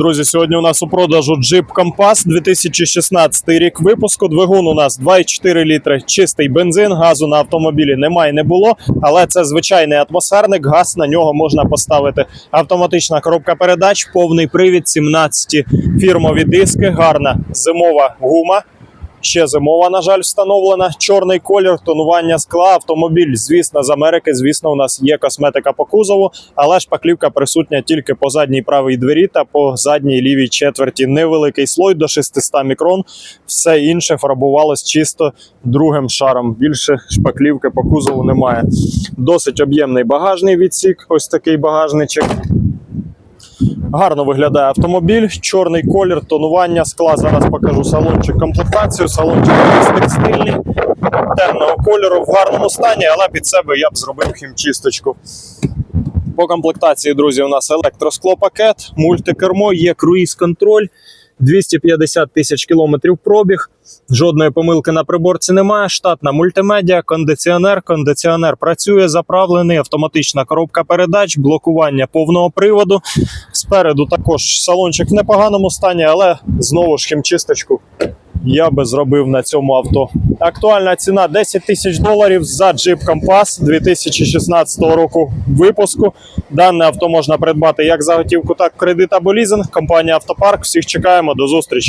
Друзі, сьогодні у нас у продажу Jeep Compass 2016 рік випуску. Двигун у нас 2,4 літри, чистий бензин, газу на автомобілі немає, не було. Але це звичайний атмосферник. Газ на нього можна поставити. Автоматична коробка передач, повний привід, 17 фірмові диски, гарна зимова гума. Ще зимова, на жаль, встановлена. Чорний колір, тонування скла. Автомобіль, звісно, з Америки. Звісно, у нас є косметика по кузову, але шпаклівка присутня тільки по задній правій двері та по задній лівій четверті. Невеликий слой до 600 мікрон. Все інше фарбувалось чисто другим шаром. Більше шпаклівки по кузову немає. Досить об'ємний багажний відсік. Ось такий багажничок. Гарно виглядає автомобіль, чорний колір, тонування скла. Зараз покажу салончик комплектацію. Салончик текстильний, темного кольору в гарному стані, але під себе я б зробив хімчисточку. По комплектації, друзі, у нас електросклопакет, мультикермо, є круїз-контроль, 250 тисяч кілометрів пробіг. Жодної помилки на приборці немає. Штатна мультимедіа, кондиціонер. Кондиціонер працює, заправлений, автоматична коробка передач, блокування повного приводу. Спереду також салончик в непоганому стані, але знову ж хімчисточку я би зробив на цьому авто. Актуальна ціна 10 тисяч доларів за Jeep Compass 2016 року випуску. Дане авто можна придбати як за готівку, так і кредит або лізинг. Компанія Автопарк. Всіх чекаємо. До зустрічі.